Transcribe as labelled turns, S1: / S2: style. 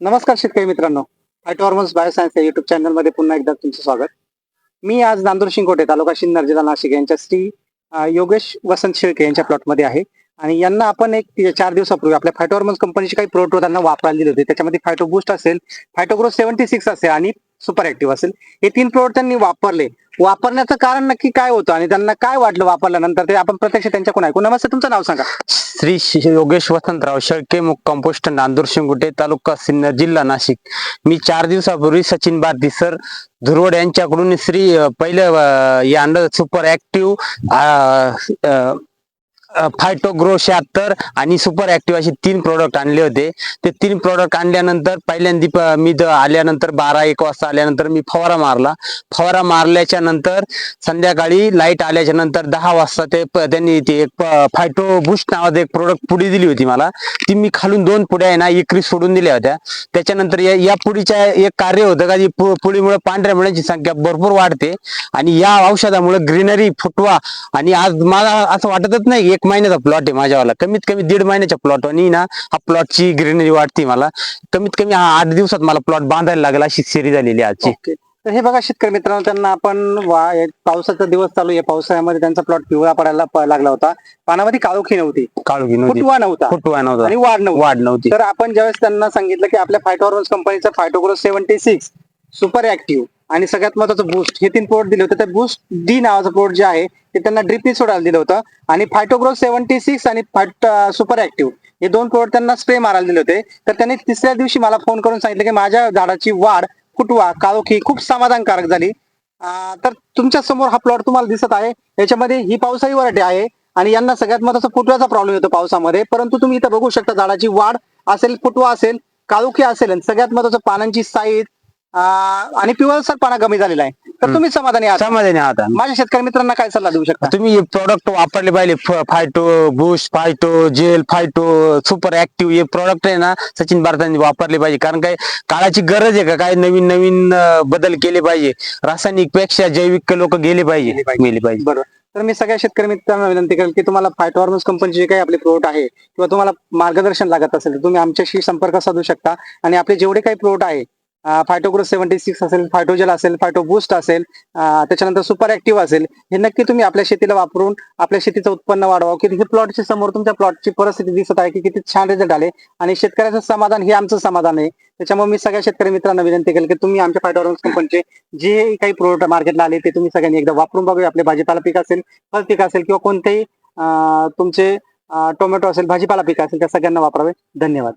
S1: नमस्कार शेतकरी मित्रांनो. फायटॉर्मन्स बायोसायन्स या युट्यूब चॅनलमध्ये पुन्हा एकदा तुमचं स्वागत. मी आज नांदूर शिंगोटे तालुका सिन्नर जिल्हा नाशिक यांच्या श्री योगेश वसंत शेळके यांच्या प्लॉटमध्ये आहे. आणि यांना आपण एक चार दिवसापूर्वी आपल्या फायटॉर्मन्स कंपनीचे काही प्रोडक्ट त्यांना वापरायला दिले होते. त्याच्यामध्ये फायटो बूस्ट असेल फायटोग्रो सेव्हन्टी सिक्स असेल आणि सुपर ऍक्टिव्ह असेल. हे तीन प्रोडक्ट त्यांनी वापरले. वापरण्याचं कारण नक्की काय होतं आणि त्यांना काय वाटलं वापरल्यानंतर ते आपण प्रत्यक्ष त्यांच्याकडून ऐकू. नमस्ते तुमचं नाव सांगा.
S2: श्री योगेश वसंतराव शेळके कंपोस्ट नांदूर शिंगुटे तालुका सिन्नर जिल्हा नाशिक. मी चार दिवसापूर्वी सचिन भारती सर धुरवड यांच्याकडून श्री पहिलं या हे आणलं सुपर ऍक्टिव्ह फायटोग्रो शहात्तर आणि सुपर ऍक्टिव्ह असे तीन प्रोडक्ट आणले होते. ते तीन प्रोडक्ट आणल्यानंतर पहिल्यांदा मी आल्यानंतर बारा एक वाजता आल्यानंतर मी फवारा मारला. फवारा मारल्याच्या नंतर संध्याकाळी लाइट आल्याच्यानंतर दहा वाजता ते प- त्यांनी ते एक फायटो बुस्ट नावाचं एक प्रोडक्ट पुडी दिली होती मला. ती मी खालून दोन पुड्या आहे ना एकरी सोडून दिल्या होत्या. त्याच्यानंतर या या पुडीच्या एक कार्य होतं का जी पु- पुडीमुळे पांढऱ्या मुळ्यांची संख्या भरपूर वाढते. आणि या औषधामुळे ग्रीनरी फुटवा. आणि आज मला असं वाटतच नाही एक महिन्याचा प्लॉट आहे माझ्यावाला. कमीत कमी दीड महिन्याच्या प्लॉट आणि ना हा प्लॉटची ग्रीनरी वाढते मला. कमीत कमी हा आठ दिवसात मला प्लॉट बांधायला लागला अशी सेरी झालेली आजची.
S1: तर हे बघा शेतकरी मित्रांनो त्यांना आपण वा- पावसाचा दिवस चालू आहे. पावसाळ्यामध्ये त्यांचा प्लॉट पिवळा पडायला लागला होता. पानामध्ये काळोखी नव्हती.
S2: काळोखी नव्हती.
S1: फुटवा नव्हता.
S2: फुटवा
S1: आणि
S2: नव्हता
S1: वाढ नव्हती.
S2: वाढ नव्हती.
S1: तर आपण ज्यावेळेस त्यांना सांगितलं की आपल्या फायटोरन्स कंपनीचा Phytogrow seventy six super active आणि सगळ्यात महत्वाचं बूस्ट हे तीन प्रोडक्ट दिले होते. तर बूस्ट डी नावाचं प्रोडक्ट जे आहे ते त्यांना ड्रिपी सोडायला दिलं होतं. आणि फायटोग्रो सेव्हन्टी सिक्स आणि फायट सुपर ऍक्टिव्ह हे दोन प्रोडक्ट त्यांना स्प्रे मारायला दिले होते. तर त्यांनी तिसऱ्या दिवशी मला फोन करून सांगितलं की माझ्या झाडाची वाढ फुटवा काळोखी खूप समाधानकारक झाली. तर तुमच्यासमोर हा प्लॉट तुम्हाला दिसत आहे. याच्यामध्ये ही पावसाळी व्हरायटी आहे आणि यांना सगळ्यात महत्त्वाचा फुटव्याचा प्रॉब्लेम येतो पावसामध्ये. परंतु तुम्ही इथं बघू शकता झाडाची वाढ असेल फुटवा असेल काळोखी असेल आणि सगळ्यात महत्वाचं पानांची साईज आणि पिवळसर पाना कमी झालेला आहे. तर तुम्ही समाधानी आहात.
S2: समाधानी आहात आम्ही.
S1: माझ्या शेतकरी मित्रांना काय सल्ला देऊ शकता?
S2: तुम्ही प्रोडक्ट वापरले पाहिजे. फ- Phyto bush Phyto gel Phyto super active हे प्रोडक्ट आहे ना सचिन भारतांनी वापरले पाहिजे. कारण काय काळाची गरज आहे का? काय नवीन नवीन अं, बदल केले पाहिजे. रासायनिकपेक्षा जैविक लोक गेले पाहिजे.
S1: गेले पाहिजे.
S2: गेले पाहिजे.
S1: बरोबर. तर मी सगळ्या शेतकरी मित्रांना विनंती करेल की तुम्हाला फायटोहार्मोन्स कंपनीचे जे काही आपले प्रोडक्ट आहे किंवा तुम्हाला मार्गदर्शन लागत असेल तर तुम्ही आमच्याशी संपर्क साधू शकता. आणि आपले जेवढे काही प्रोडक्ट आहे फायटोग्रो सेव्हन्टी सिक्स असेल फायटोजेल असेल फायटो बूस्ट असेल त्याच्यानंतर सुपर ऍक्टिव्ह असेल हे नक्की तुम्ही आपल्या शेतीला वापरून आपल्या शेतीचं उत्पन्न वाढवा की हे प्लॉटच्या समोर तुमच्या प्लॉटची परिस्थिती दिसत आहे की किती छान रिझल्ट आले. आणि शेतकऱ्याचं समाधान हे आमचं समाधान आहे. त्याच्यामुळे मी सगळ्या शेतकरी मित्रांना विनंती केली की तुम्ही आमच्या फायटोहार्मोन्स कंपनीचे जे काही प्रोडक्ट मार्केटला आले ते तुम्ही सगळ्यांनी एकदा वापरून बघूया. आपले भाजीपाला पीक असेल फळ पीक असेल किंवा कोणतेही तुमचे टोमॅटो असेल भाजीपाला पीक असेल त्या सगळ्यांना वापरावे. धन्यवाद.